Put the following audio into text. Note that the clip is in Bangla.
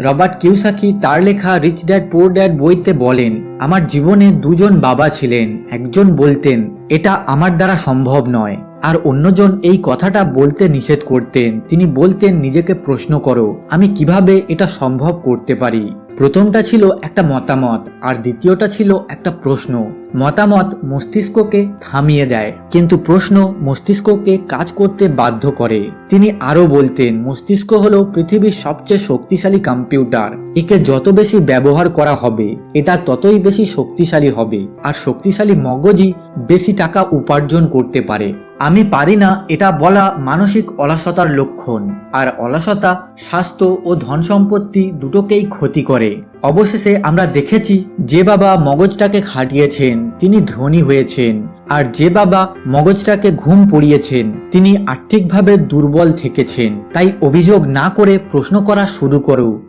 রবার্ট কিউসাকি তার লেখা রিচ ড্যাড, পোর ড্যাড বইতে বলেন, আমার জীবনে দুজন বাবা ছিলেন, একজন বলতেন, এটা আমার দ্বারা সম্ভব নয়। আর অন্যজন এই কথাটা বলতে নিষেধ করতেন, তিনি বলতেন, নিজেকে প্রশ্ন করো, আমি কীভাবে এটা সম্ভব করতে পারি? প্রথমটা ছিল একটা মতামত, আর দ্বিতীয়টা ছিল একটা প্রশ্ন। মতামত মস্তিষ্ককে থামিয়ে দেয়। কিন্তু প্রশ্ন মস্তিষ্ককে কাজ করতে বাধ্য করে। তিনি আরও বলতেন, মস্তিষ্ক হলো পৃথিবীর সবচেয়ে শক্তিশালী কম্পিউটার। একে যত বেশি ব্যবহার করা হবে, এটা ততই বেশি শক্তিশালী হবে। আর শক্তিশালী মগজই বেশি টাকা উপার্জন করতে পারে। আমি পারি না এটা বলা মানসিক অলসতার লক্ষণ। আর অলসতা, স্বাস্থ্য ও ধন সম্পত্তি দুটোকেই ক্ষতি করে। অবশেষে আমরা দেখেছি, যে বাবা মগজটাকে খাটিয়েছেন, তিনি ধনী হয়েছেন। আর যে বাবা মগজটাকে ঘুম পড়িয়েছেন, তিনি আর্থিকভাবে দুর্বল থেকেছেন। তাই অভিযোগ না করে প্রশ্ন করা শুরু করো।